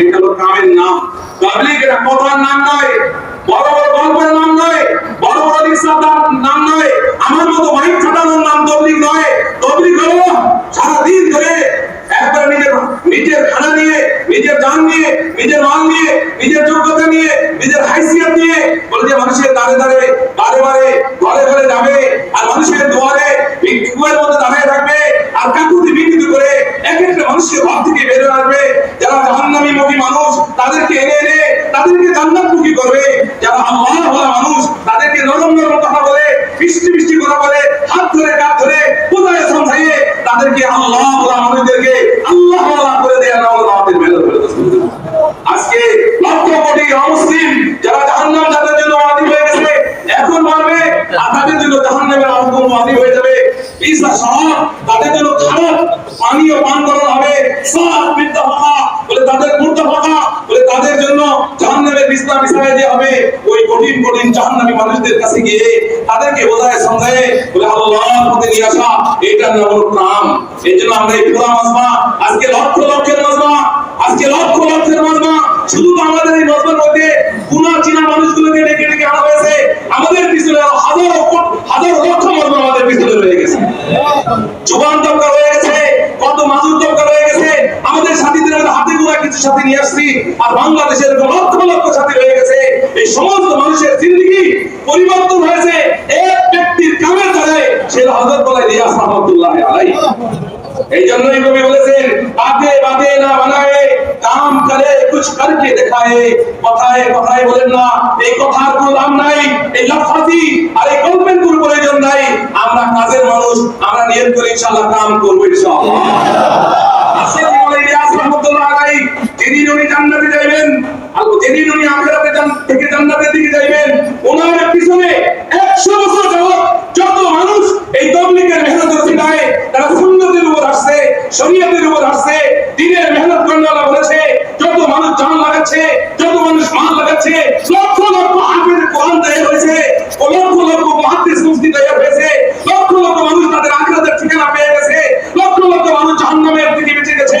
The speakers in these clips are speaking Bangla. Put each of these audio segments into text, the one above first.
এটা হলো কামের নাম। পাবলিক কথার নাম নয়, বড় বড় নাম নয়, বড় বড় রিক্সাদার নাম নয়, আমার মতো মাইক ফাটানোর নাম তবলিগ নয়। তবলিগ হলো সারাদিন ধরে একবার নিজের নিজের খানা নিয়ে, নিজের জান নিয়ে, নিজের মাল নিয়ে, নিজের যোগ্যতা নিয়ে, নিজের হাইসিয়ত নিয়ে বলে যে মানুষের দাঁড়ে দাঁড়ে, বারে বারে, ঘরে ঘরে যাবে আর মানুষের দুয়ারে ভিক্ষুকের মধ্যে দাঁড়িয়ে থাকবে আর কাকুতি বিকৃতি করে এক একটা মানুষকে ঘর থেকে বেরো আসবে। যারা জাহান্নামী মুখী মানুষ, তাদেরকে এনে এনে তাদেরকে জান্নাত মুখী করবে। যারা আল্লাহ বলা মানুষ, তাদেরকে নরম নরম কথা বলে বৃষ্টি বৃষ্টি কথা বলে, হাত ধরে কাপ ধরে, কোথায় সমঝাইয়ে তাদেরকে আল্লাহ বলা মানুষদেরকে আল্লাহ বলা করে দেয়া না বলা আমাদের মেহনত করে আজকে লক্ষ কোটি অমুসলিম যারা জাহান্নাম যাদের জন্য ওয়াদি হয়ে গেছে এখন মারবে আর তাদের জন্য জাহান্নামের আগুন ওয়াদি হয়ে যাবে ঈসা সাহাব তাদের জন্য খারাপ পানীয় পান হবে। বলে তাদের মুর্দা ফাঁকা বলে তাদের জন্য বিছায় হবে। ওই কঠিন কঠিন জাহান্নামি মানুষদের কাছে গিয়ে তাদেরকে বোঝায়, সমঝায়, বলে আল্লাহর পথে নিয়ে আসা নাম এই জন্য আমরা এই পুরা আসমা, আজকে লক্ষ লক্ষের মাজমা আজকে লক্ষ লক্ষের মাজমা শুধু তো আমাদের এই মাজমার মধ্যে গুণা চিনা মানুষগুলোকে ডেকে ডেকে আনা হয়েছে আমাদের পিছনে আরও হাজারো কোট- হাজারো লক্ষ মাজমা আমাদের পিছনে রয়ে গেছে জোবান দরকার হয়ে গেছে কত মাজুর দরকার হয়ে গেছে আমাদের সাথীদের আমরা হাতে গোড়া কিছু সাথী নিয়ে আসছি আর বাংলাদেশের লক্ষ লক্ষ সাথী রয়ে গেছে। এই সমস্ত মানুষের জিন্দগি পরিবর্তন হয়েছে। এক ব্যক্তির কামের দ্বারাই সে হজরত বলাই রিয়াস রহমতুল্লাহ আলাই এই জন্যই কবি বলেছেন, বাদে বাদে, না বানায়ে কাম করে কুছ করকে দেখায়ে। কথায় কথায় বলেন না, এই কথার কোনো দাম নাই, এই লফাজি আর এই গল্পের কোনো প্রয়োজন নাই। আমরা কাজের মানুষ, আমরা নিয়ত করে ইনশাআল্লাহ কাম করব ইনশাআল্লাহ। আসে জীবনে ইলিয়াস রহমতুল্লাহ যেদিন উনি জান্নাতে যাইবেন যেদিন উনি আখিরাতে থেকে জান্নাতের দিকে যাইবেন, ওনার পিছনে 100 বছর যাবত যত মানুষ এই তবলিগের মেহনতের সিনায় তারা সুন্নতের উপর আসছে, শরীয়তের উপর আসছে, দিনের মেহনত করানো বলেছে, যত মানুষ জান লাগাচ্ছে, যত মানুষ মাল লাগাচ্ছে, লক্ষ লক্ষ হাফেজ কোরআন তৈরি হয়েছে লক্ষ লক্ষ মুহাদ্দিস মুফতি তৈরি হয়েছে, লক্ষ লক্ষ মানুষ তাদের আখিরাতের ঠিকানা পেয়ে গেছে, লক্ষ লক্ষ মানুষ জাহান্নামের দিকে বেঁচে গেছে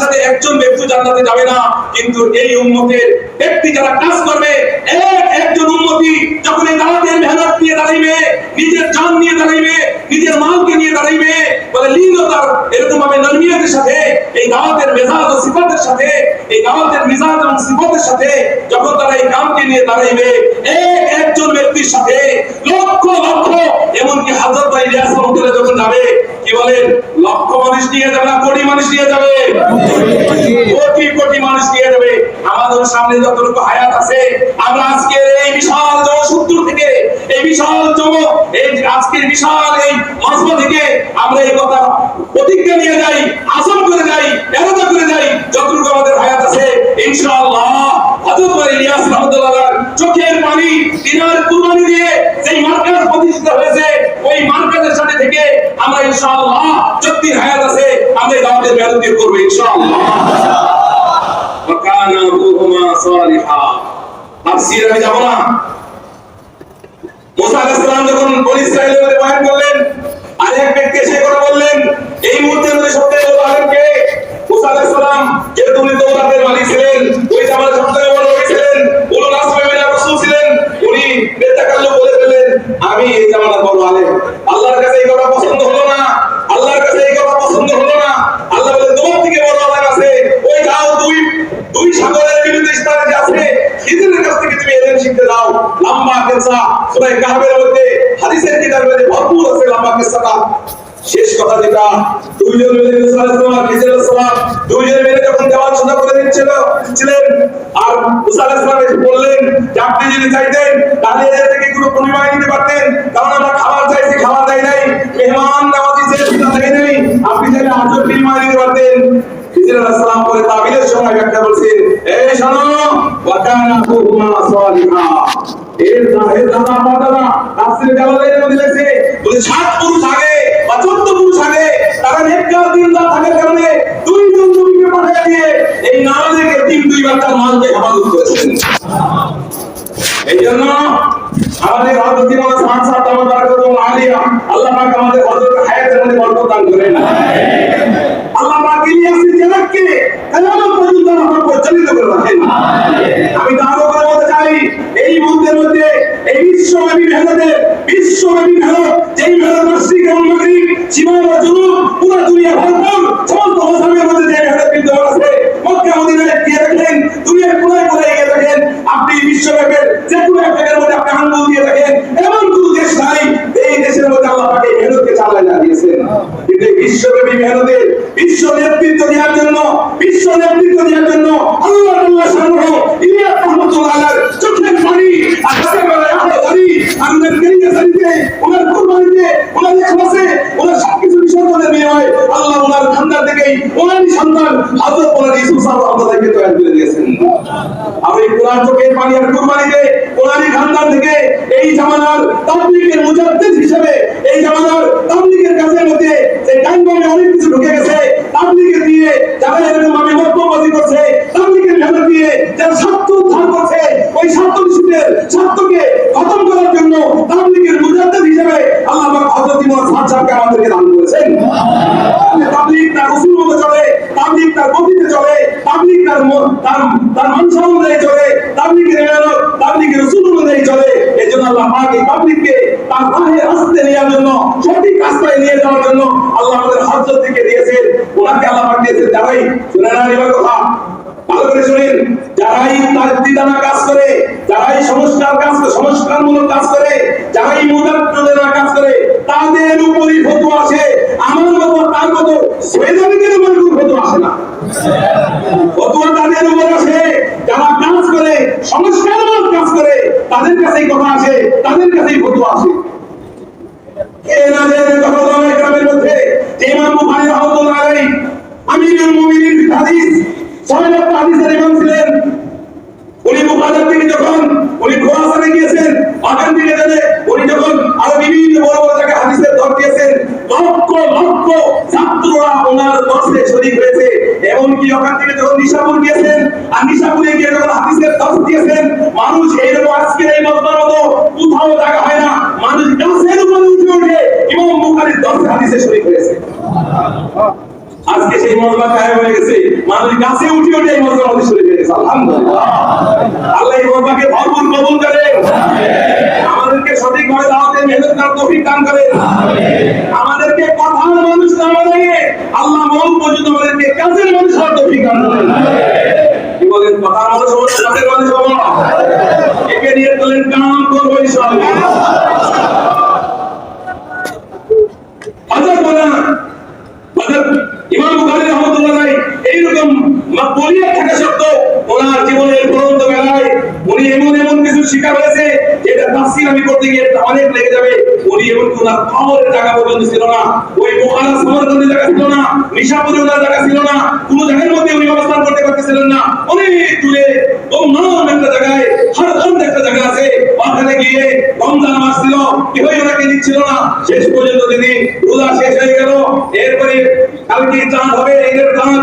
সাথে একজন ব্যক্তি জান্নাতে যাবে না, কিন্তু এই উম্মতের ব্যক্তি যারা কাজ করবে, এক একজন উম্মতি যখন এই দাওয়াতের মেহনত নিয়ে দাঁড়াইবে, নিজের জান নিয়ে দাঁড়াইবে, নিজের মালকে নিয়ে দাঁড়াইবে, বলে লিঙ্গতার এরকম ভাবে নরমিয়াতের সাথে, এই দাওয়াতের মেজাজ ও সিফাতের সাথে, এই দাওয়াতের মিজাজ এবং সিফাতের সাথে যখন তারা এই কামকে নিয়ে দাঁড়াইবে, এক একজন ব্যক্তির সাথে লক্ষ লক্ষ এমনকি হাজার ভাই রিয়াজ রহমতুল্লাহ যখন যাবে কি বলেন লক্ষ মানুষ নিয়ে যাবে না, কোটি মানুষ নিয়ে যাবে? কোটি কোটি মানুষ নিয়ে যাবে। আমাদের সামনে যতটুকু হায়াত আছে, আমরা আজকের এই বিশাল জনসূত্র থেকে, এই বিশাল জম, এই আজকের বিশাল এই মজমা থেকে আমরা এই কথা প্রতিজ্ঞা নিয়ে যাই আসন করে যাই এরদা করে যাই, যতটুকু আমাদের হায়াত আছে, ইনশাআল্লাহ, হযরত ইলিয়াস রাহমাতুল্লাহ চোখের পানি, দিনার কুরবানি দিয়ে যেই মার্কাজ প্রতিষ্ঠিত হয়েছে ওই মার্কাজের সাথে থেকে আমরা ইনশাআল্লাহ যতদিন হায়াত আছে আমরা এই দাওয়াতের মেহনত করব ইনশাআল্লাহ وكان ابوهما صالحا তাফসীর আমি যাব না মুসা আলাইহিস সালাম যখন বনি ইসরাইলের মধ্যে বয়ান করলেন আর এক ব্যক্তি এসে কথা বললেন এই মুহূর্তের মধ্যে সবথেকে বড় আলেম কে মুসা আলাইহিস সালাম যেহেতু উনি দৌলাতের মালিক ছিলেন ওই জামানার সবথেকে বড় রাসূল ছিলেন, উনি বেতাকাল্লু বলে ফেললেন, আমি এই জামানার বড় আলেম। আল্লাহর কাছে এই কথা পছন্দ হলো না, আল্লাহর কাছে এই কথা পছন্দ হলো না। আল্লাহ বলেন তোমার থেকে বড় আলেম আছে, ওই যাও দুই দুই সাগরের বিরুদ্ধে স্থানে আছে খিজিরের কাছ থেকে তুমি এলেন শিখতে দাও। লম্বা কেসা সূরা কাহফের মধ্যে হাদিসের মধ্যে ভরপুর আছে লম্বা কেসাটা শেষ কথা যেটা, দুইজন মিলে মুসা আলাইহিস সালাম, দুইজন মিলে যখন দেওয়াল সোজা করে দিচ্ছিল ছিলেন আর মুসা আলাইহিস এসে বললেন, যে আপনি যদি চাইতেন, তাহলে এদের থেকে কোনো পরিমাণ নিতে পারতেন, কারণ আমরা খাবার চাইছি, খাবার দেয় নাই, মেহমান নামাজি ছেলে সেটা দেয় নাই, আপনি চাইলে আজও বিনিময় দিতে পারতেন। খিজির পরে তাবিলের সময় ব্যাখ্যা বলছেন এই শোনো ওয়াকানা আবুহুমা সালিহা। এর জাহের দাদা দাদা তাফসীর জালালাইনের মধ্যে লেখছে যদি সাত পুরুষ আগে বা চোদ্দ পুরুষ আগে, তারা নেককার দিনদার থাকার কারণে দুইজন নবীকে পাঠিয়ে দিয়ে এই নামাজের তিন দুই বাচ্চার মালকে হেফাজত করেছেন এই জন্য আমাদের হযরত ইমাম সাদ সাহেব দামাত বারাকাতুহু আলিয়া, আল্লাহ পাক আমাদের হযরত হায়াতের মধ্যে বরকত দান করেন। আল্লাহ পাক ইলিয়াসের জেলাকে কিয়ামত পর্যন্ত আমরা পরিচালিত করে রাখেন। আমি তো আরও করে বলতে চাই এই মুহূর্তের মধ্যে এই বিশ্বব্যাপী মেহনতে বিশ্বব্যাপী মেহনত যেই মেহনত মাসিক এবং মাগরিব সীমানা বা মধ্যে যে মেহনত বিদ্যমান আছে মক্কা মদিনায় গিয়ে দেখেন দুনিয়ার কোনায় কোনায় গিয়ে দেখেন আপনি বিশ্বব্যাপী যে কোনো এক জায়গার মধ্যে আপনি আঙ্গুল দিয়ে দেখেন এমন কোনো দেশ নাই এই দেশের মধ্যে আল্লাহ পাকে মেহনতকে চালায় না দিয়েছেন কিন্তু এই বিশ্বব্যাপী মেহনতে বিশ্ব নেতৃত্ব দেওয়ার জন্য বিশ্ব নেতৃত্ব দেওয়ার জন্য আল্লাহ আল্লাহ সংগ্রহ ইলিয়াস রহমতুল্লাহ আলাইহির চোখের পানি আর হাতের বেলায় আলো ধরি আমাদের কেরিয়া সারিতে ওনার কুরবানিতে ওনার ইখলাসে ওনার সবকিছু বিসর্জনের বিনিময়ে আল্লাহ ওনার খান্দার থেকেই ওনারই সন্তান হযরত ওনার ইউসুফ সাহেব আমাদেরকে তৈরি করে দিয়েছেন আমি কোরআন চোখের পানি আর কুরবানিতে ওনারই খান্দার থেকে এই জামানার তাবলিগের মুজাদ্দিদ হিসেবে এই জামানার তাবলিগের কাজের মধ্যে যে টাইমে অনেক কিছু ঢুকে গেছে তাবলিগের দিয়ে যারা এরকম আমি বক্তব্যবাজি করছে তাবলিগের মেহনত দিয়ে যারা সত্য উদ্ধার করছে ওই সত্য নিষিদ্ধের সত্যকে খতম করার জন্য তাবলিগের মুজাদ্দিদ হিসেবে আল্লাহ পাক হযরত ইমাম সাহেবকে আমাদেরকে দান করেছেন। তাবলিগ তার উসুল মতো চলে, তাবলিগ তার গতিতে চলে, তাবলিগ তার তার তার মনসা অনুযায়ী চলে, তাবলিগের মেহনত তাবলিগের উসুল অনুযায়ী চলে। এই জন্য আল্লাহ পাক তাবলিগকে তার রাহে রাস্তে নেওয়ার জন্য, সঠিক রাস্তায় নিয়ে যাওয়ার জন্য আল্লাহ আমাদের হযরত দিয়েছেন। ওনাকে আল্লাহ পাক দিয়েছেন যারাই শুনে না কথা। ভালো শুনেন যারাই তার কাজ করে যারাই সংস্কার কাজ করে সংস্কারমূলক কাজ করে যারাই মুদাদ্দানা কাজ করে তাদের উপরই ফতোয়া আসে আমার মতো তার মতো সৈয়দানিদের উপর কোনো ফতোয়া আসে না ফতোয়া তাদের উপর আসে যারা কাজ করে সংস্কারমূলক কাজ করে তাদের কাছেই কথা আসে তাদের কাছেই ফতোয়া আসে কে না জেনে কথা বলা গ্রামের মধ্যে যে ইমাম বুখারী রাহমাতুল্লাহ আলাইহি আমিরুল মুমিনিন ফিল হাদিস ছয় লক্ষ হাদিসের ইমাম ছিলেন উনি বুখারী থেকে যখন উনি খোরাসানে গিয়েছেন ওখান থেকে গেলে উনি যখন আরও বিভিন্ন বড় বড় জায়গায় হাদিসের দর দিয়েছেন লক্ষ লক্ষ ছাত্ররা ওনার শরীক হয়েছে। এমনকি ওখান থেকে যখন নিশাপুর গিয়েছেন, আর নিশাপুরে গিয়ে যখন হাদিসের দর্শ দিয়েছেন, মানুষ এইরকম আজকের এই মজমার মতো কোথাও জায়গা হয় না। মানুষ গাছের উপরে উঠে উঠে ইমাম বুখারির দশ হাদিসে শরীর হয়েছে। আজকে সেই মজমা কায়ে হয়ে গেছে। মানুষ গাছে উঠে উঠে এই মজমা হাদিস হয়ে গেছে আলহামদুলিল্লাহ। আল্লাহ এই মজমাকে ভরপুর কবুল করে আমাদেরকে সঠিকভাবে দাওয়াতের মেহনত করার তৌফিক দান করে আমাদেরকে কথার মানুষ না বানিয়ে আল্লাহ মন পর্যন্ত আমাদেরকে কাজের মানুষ হওয়ার তৌফিক দান করে কি বলেন কথার মানুষ হব কাজের মানুষ হব একে নিয়ে তোলেন কাম করব ইনশাআল্লাহ হযরত বলেন হযরত ইমাম বুখারী রাহমাতুল্লাহ আলাইহি এইরকম মাকবুলিয়ত থাকা সত্ত্বেও ওনার জীবনের পরন্ত বেলায় উনি এমন শিকার হয়েছে যেটা তাফসীর আমি করতে গিয়ে অনেক লেগে যাবে। উনি এমন ওনার খবরের জায়গা পর্যন্ত ছিল না। ওই বুখারা সমরকন্দে জায়গা ছিল না। নিশাপুরে ওনার জায়গা ছিল না। কোনো জায়গার মধ্যে উনি অবস্থান করতে পারতেছিলেন না। অনেক দূরে দমনাম একটা জায়গায় হারখান্দ একটা জায়গা আছে। ওখানে গিয়ে রমজান মাস ছিল কেউই ওনাকে দিচ্ছিল না। শেষ পর্যন্ত যদি রোজা শেষ হয়ে গেল। এরপরে কালকে চাঁদ হবে, ঈদের চাঁদ।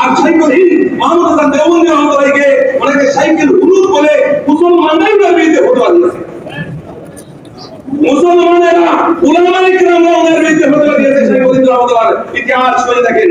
আর সাইকুল হিন্দ মাহমুদ হাসান দেওবন্দি রাহমাতুল্লাহকে অনেকে সাইকেল হুলুদ বলে মুসলমানরাই বিরুদ্ধে ফতোয়া দিয়েছে। মুসলমানেরা উলামায়ে কেরামরা ওনার বিরুদ্ধে ফতোয়া দিয়েছে সাইকুল হিন্দ রাহমাতুল্লাহ ইতিহাস করে দেখেন।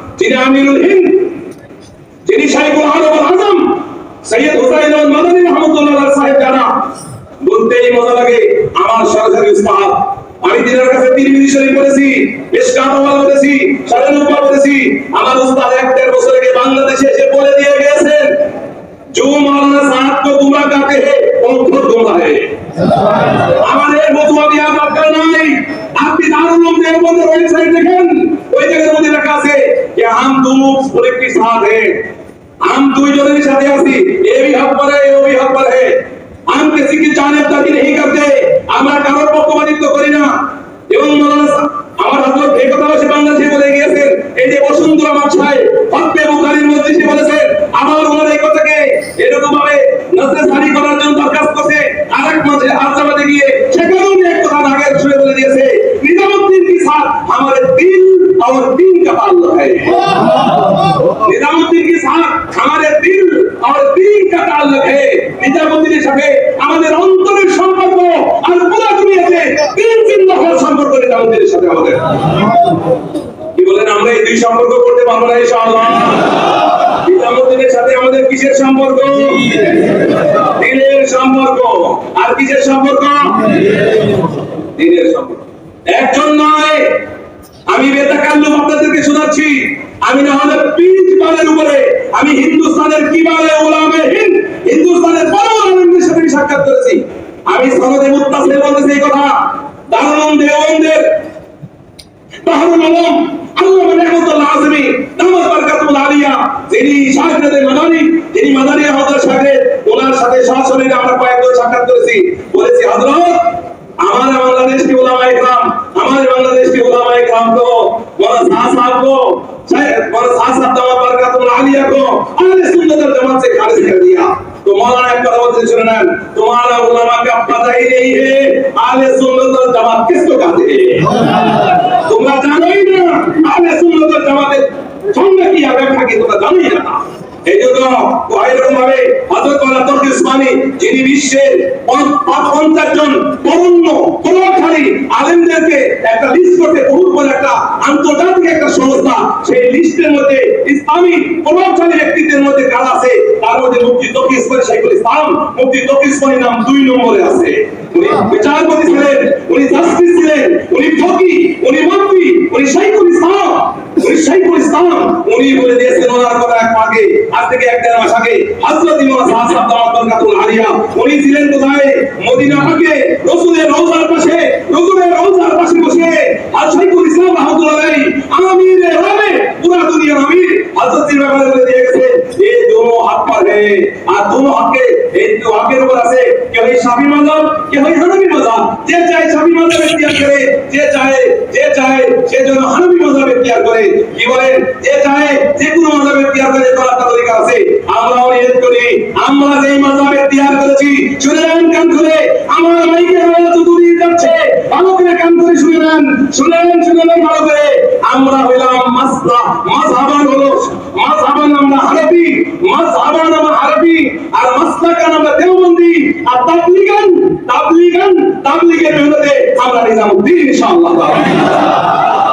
যিনি আমিরুল হিন্দ যিনি শাইখুল আলম আল আজম, সৈয়দ হুসাইন আহমদ মাদানী রহমতুল্লাহ সাহেব জানা। বলতেই মজা লাগে, আমার সরকারি উস্তাদ, আমি দিনের কাছে তিরমিজি শরীফ পড়েছি মিশকাত বলেছি পড়েছি শরীফ বলেছি আমার উস্তাদ এক সাথে দুইজনের সাথে আছি। এই হাত পরে কিসের সম্পর্ক? দিনের সম্পর্ক। আর কিসের সম্পর্ক? দিনের সম্পর্ক। একজন নয়, আমি বেতাকাল্লুম আপনাদেরকে শোনাচ্ছি। আমি না হলে পিচ বালের উপরে, আমি হিন্দুস্তানের কি বলে ওলামে হিন্দ, হিন্দুস্তানের বড় সাথে সাক্ষাৎ করেছি। আমি সনদে মুত্তাসিল বলতেছি এই কথা। দারুণ দেওবন্দের বাহরুল আলম আল্লাহ রহমতুল্লাহ আজমি নামাজ বারকাতুল আলিয়া, যিনি শাহজাদে মাদানি তিনি মাদানি আহমদের সাথে, ওনার সাথে সরাসরি আমার বাংলাদেশি ওলামা ইকরাম, আমার তো বড় शायद मौलाना शाह साहब दामत बरकतुल आलिया को अहले सुन्नत वल जमात से खारिज कर दिया तो मौलाना एक बार बोलते सुनना तुम्हारा उलमा का पता ही नहीं है अहले सुन्नत वल जमात किसको कहते हैं তোমরা জানোই না আহলে সুন্নাত ওয়াল জামাতের সঙ্গে কি ব্যাখ্যা কি তোমরা জানোই না এই জন্য এরকম ভাবে হযরত মাওলানা তকি উসমানী যিনি বিশ্বের পঞ্চাশ জন বরণ্য প্রভাবশালী আলেমদেরকে একটা লিস্ট করতে বহুত বড় একটা আন্তর্জাতিক একটা সংস্থা সেই লিস্টের মধ্যে ইসলামী প্রভাবশালী ব্যক্তিদের মধ্যে কারা আছে তার মধ্যে মুফতি তকি উসমানী শাইখুল ইসলাম মুফতি তকি উসমানী নাম দুই নম্বরে আছে। উনি বিচারপতি ছিলেন উনি জাস্টিস ছিলেন উনি ফকি উনি মন্ত্রী উনি শাইখুল ইসলাম। সাইফুল বলে দিয়েছেন ওনার আর সাইফুল ইসলাম এই দোনো হাত আছে কেউ এই শাফি মাযহাব কেউ এই হানাফি মাযহাব যে চায় শাফি মাযহাব ইখতিয়ার করে, যে চায় যে চায়, সে জন্য হানাফি মাযহাব ইখতিয়ার করে কি বলেন? চায় যে কোনো মাযহাব ইখতিয়ার করে করার তার অধিকার আমরাও নিয়ত করি, আমরা যেই মাযহাব ইখতিয়ার করেছি, শুনে নেন, কান খুলে। আমার মাইকের আওয়াজ দূরে যাচ্ছে। ভালো করে কান করে শুনে নেন শুনে নেন শুনে নেন ভালো করে। আমরা হইলাম মাসলা মাযহাবান হলো মাযহাবান আমরা হানাফি মাযহাবান আমরা হানাফি, আর মাসলাকান আমরা দেওবন্দি। আর তাবলিগান তাবলিগান, তাবলিগের মেহনতে আমরা নিজামুদ্দিন, ইনশাআল্লাহ।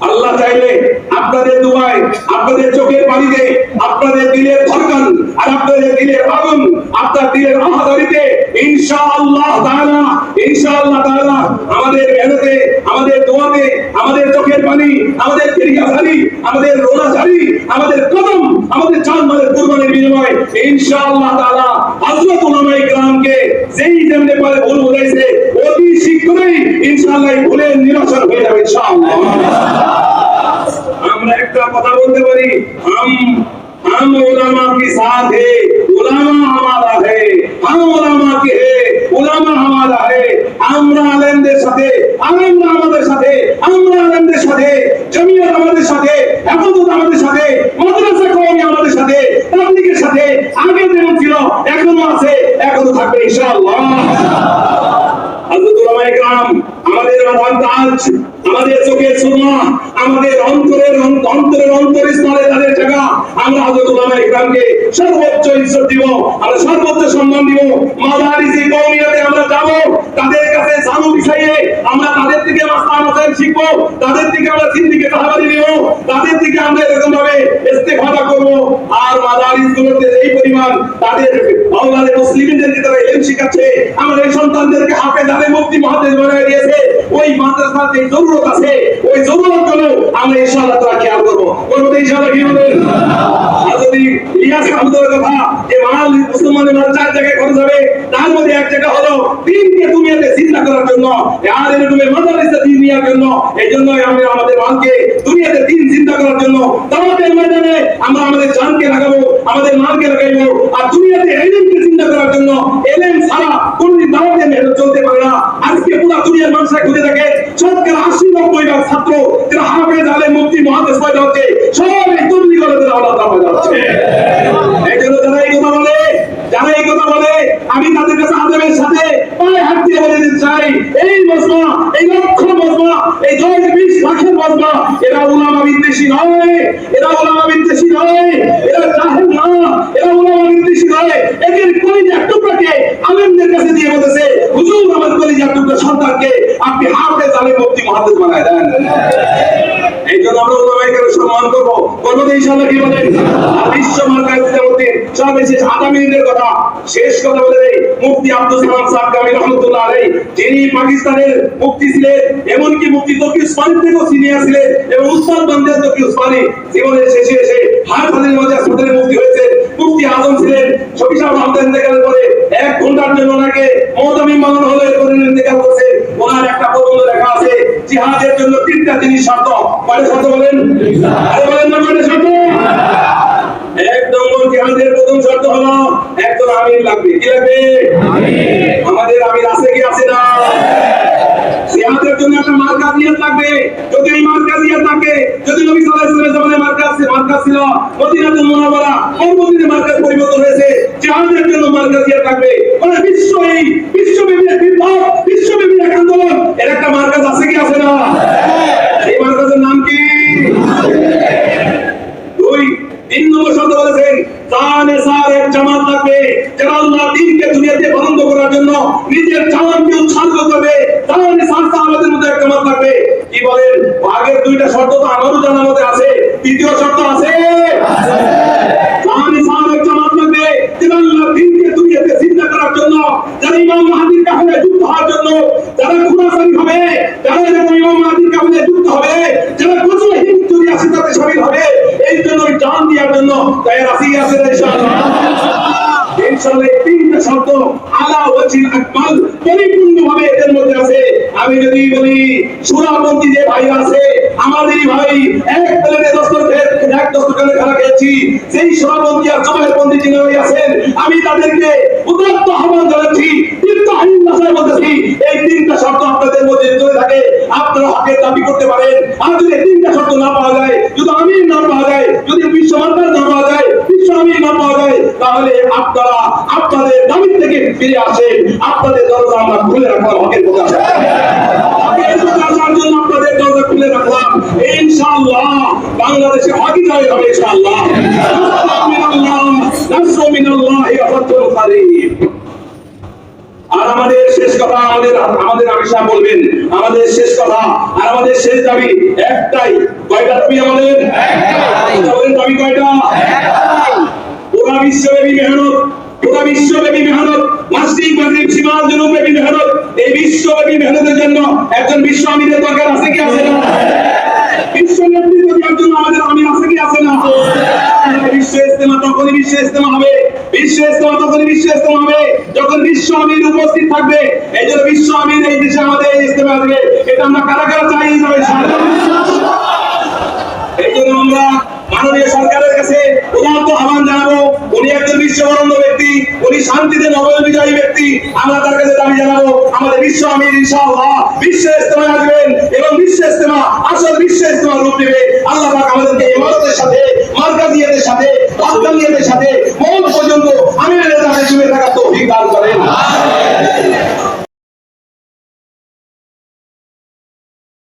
আল্লাহ চাইলে আপনাদের দুয়ায় আপনাদের চোখের পানিতে, আপনাদের দিলের ধরকান আর আপনাদের দিলের আগুন, আপনার দিলের আহাদারিতে ইনশাআল্লাহ তাআলা ইনশাআল্লাহ তাআলা আমাদের মেহনতে, আমাদের দোয়াতে, আমাদের চোখের পানি, আমাদের ফিরিয়াসারি আমাদের রোনাসারি আমাদের কদম, আমাদের চাঁদ মালের কুরবানির বিনিময়ে ইনশাআল্লাহ তাআলা হযরত উলামায়ে কেরামকে যেই যেমনে পারে ভুল বুঝাইছে শীঘ্রই ইনশাআল্লাহ ভুলে নিরসন হয়ে যাবে ইনশাআল্লাহ। আমরা একটা কথা বলতে পারি হাম হাম ওলামা কি সাথ হে? ওলামা আমারা হে। হাম ওলামা কি হে? ওলামা হামারা হে। আমরা আলেমদের সাথে আলেমরা আমাদের সাথে, আমরা আলেমদের সাথে, জমিয়ত আমাদের সাথে, হেফাজত আমাদের সাথে, মাদ্রাসা কওমি আমাদের সাথে, তাবলিগের সাথে, আগে যেমন ছিল, এখনও আছে, এখনও থাকবে ইনশাআল্লাহ। হযরত আমাদের মাথার তাজ আমাদের চোখের সুরমা, আমাদের অন্তরের অন্ত- অন্তরের অন্তরস্থলে তাদের জায়গা। আমরা হযরত উলামায়ে কেরামকে সর্বোচ্চ ইজ্জত দিব, আমরা সর্বোচ্চ সম্মান দিব। মাদারিসে কওমিয়াতে আমরা যাব, তাদের কাছে জানু বিষয়ে আমরা তাদের থেকে মাস্টার মাসাইল শিখব, তাদের থেকে আমরা সিন্দিকে তাহাবারি নিব, তাদের থেকে আমরা এরকম ভাবে ইস্তেফাদা করব। আর মাদারিস গুলোতে এই পরিমাণ তাদের বাংলাদেশ মুসলিমদেরকে তারা ইলম শিখাচ্ছে, আমাদের সন্তানদেরকে হাফেজ আলে মুফতি মহাদেশ বানিয়ে দিয়েছে, ওই মাদ্রাসার যে জরুরত আছে, ওই জরুরতগুলো আমরা ইনশাআল্লাহ তারা খেয়াল করব। করব তো ইনশাআল্লাহ কি হবে? যদি ইলিয়াস আহমদের কথা, যে মাল মুসলমানের মাল চার জায়গায় খরচ হবে তার মধ্যে এক জায়গা হলো দিনকে দুনিয়াতে জন্য আর এরকম মাদারিসে দিন নেওয়ার জন্য এই জন্য আমরা আমাদের মালকে দুনিয়াতে দিন চিন্তা করার জন্য দাওয়াতের ময়দানে আমরা আমাদের জানকে লাগাবো আমাদের মালকে লাগাইবো আর দুনিয়াতে এলিমকে চিন্তা করার জন্য এলেম ছাড়া কোনদিন দাওয়াতের মেহনত চলতে পারে না। আজকে পুরো দুনিয়ার মানুষরা খুঁজে থাকে শতকরা আশি নব্বই ভাগ ছাত্র যারা হাফেজ আলেম মুফতি মহাদেশ পয়দা হচ্ছে সব এই তবলিগ কলেজের আলাদা পয়দা হচ্ছে এই জন্য যারা এই কথা বলে যারা এই কথা বলে আমি তাদের কাছে আদমের সাথে পায়ে হাত দিয়ে বলে দিতে চাই। এই মজমা, এই লক্ষ মজমা, এই দশ, বিশ লাখের মজমা, এরা উলামা বিদ্বেষী নয়, এরা উলামা বিদ্বেষী নয়, এরা জাহেল না, এরা উলামা বিদ্বেষী নয়। এদের কলিজার টুকরাকে আলেমদের কাছে দিয়ে বলতেছে, হুজুর, আমার কলিজার টুকরা সন্তানকে আপনি হাফেজ আলেম মুফতি মহাদেশ বানায় দেন। এই জন্য আমরা উলামায়ে সম্মান করব। করব ইনশাআল্লাহ কি বলেন? বিশ্ব মার্কাজ মধ্যে সর্বশেষ আধা মিনিটের কথা শেষ কথা বলে দেই, মুফতি আব্দুল সালাম সাহেব কামি রহমতুল্লাহ আলাই যিনি পাকিস্তানের মুফতি ছিলেন, এমনকি মুফতি তকি উসমানের থেকেও সিনিয়র ছিলেন এবং উসমান বান্দার তকি উসমানী জীবনের শেষে এসে হার ফাদের মধ্যে হাসপাতালে মুফতি হয়েছে মুফতি আজম ছিলেন শফি সাহেব আহমদ ইন্তেকালের পরে এক ঘণ্টার জন্য ওনাকে মহতামিম বানানো হলো, এরপরে ইন্তেকাল করছে ওনার একটা প্রবন্ধ লেখা আছে, জিহাদের জন্য তিনটা জিনিস শর্ত। কয়টা শর্ত বলেন? লাগবে কি লাগবে আমাদের আমির আছে কি আছে না? জিহাদের জন্য একটা মার্কাজিয়াত লাগবে যদি এই মার্কাজিয়াত থাকে যদি নবী সাল্লাল্লাহু আলাইহি ওয়াসাল্লামের জামানায় মার্কাজ মার্কাজ ছিল মদিনাতুল এই তিনটা শব্দ আলা ওয়াজিল আকমাল। পরিপূর্ণভাবে এদের মধ্যে আছে। আমি যদি বলি সুরাপন্থী যে ভাই আছে আমাদেরই ভাই, এক প্লেটে দস্তর এক দস্তরখানে খানা খেয়েছি সেই সুরাপন্থী আর জমায়েতপন্থী যিনি ভাই আছেন, আমি তাদেরকে উদাত্ত আহ্বান জানাচ্ছি দীপ্তহীন ভাষায় বলতেছি, এই তিনটা শর্ত আপনাদের মধ্যে চলে থাকে, আপনারা হকের দাবি করতে পারেন। আর যদি তিনটা শর্ত না পাওয়া যায়, যদি আমি না পাওয়া যায়, যদি বিশ্ব মানবার না পাওয়া যায়, বিশ্ব আমি না পাওয়া যায়, তাহলে আপনারা আপনাদের দাবি থেকে ফিরে আসেন। আপনাদের দরজা আমরা খুলে রাখলাম হকের প্রকাশ ইনশাআল্লাহ বাংলাদেশে হকই জয় হবে ইনশাআল্লাহ। আর আমাদের শেষ কথা আমাদের আমাদের আমি বলবেন আমাদের শেষ কথা আর আমাদের শেষ দাবি একটাই। কয়টা দাবি আমাদের? আমাদের দাবি কয়টা? পুরা বিশ্বব্যাপী মেহনত পুরা বিশ্বব্যাপী মেহনত মাসিক মাসিক সীমার জনব্যাপী মেহনত এই বিশ্বব্যাপী মেহনতের জন্য একজন বিশ্ব আমিরের দরকার আছে কি আছে না? বিশ্ব নেতৃত্ব দেওয়ার জন্য হবে যখন বিশ্ব আমির উপস্থিত থাকবে এই জন্য বিশ্ব আমির এই দেশে আমাদের এই ইস্তেমা আসবে এটা আমরা কারা কারা চাই এই জন্য আমরা মাননীয় সরকারের কাছে উদাত্ত আহ্বান জানাব। উনি একজন বিশ্ববরণ্য ব্যক্তি, উনি শান্তিতে নোবেল বিজয়ী ব্যক্তি। আমরা তার কাছে দাবি জানাব, আমাদের বিশ্ব ইনশাআল্লাহ বিশ্ব আসবেন এবং বিশ্ব ইস্তেমা আসল বিশ্ব ইস্তেমা রূপ নেবে। আল্লাহ পাক আমাদেরকে ইমারতের সাথে মার্কাজিয়াতের সাথে হাক্কানিয়াতের সাথে মৌত পর্যন্ত সাথে জুড়ে থাকার তৌফিক দান করেন।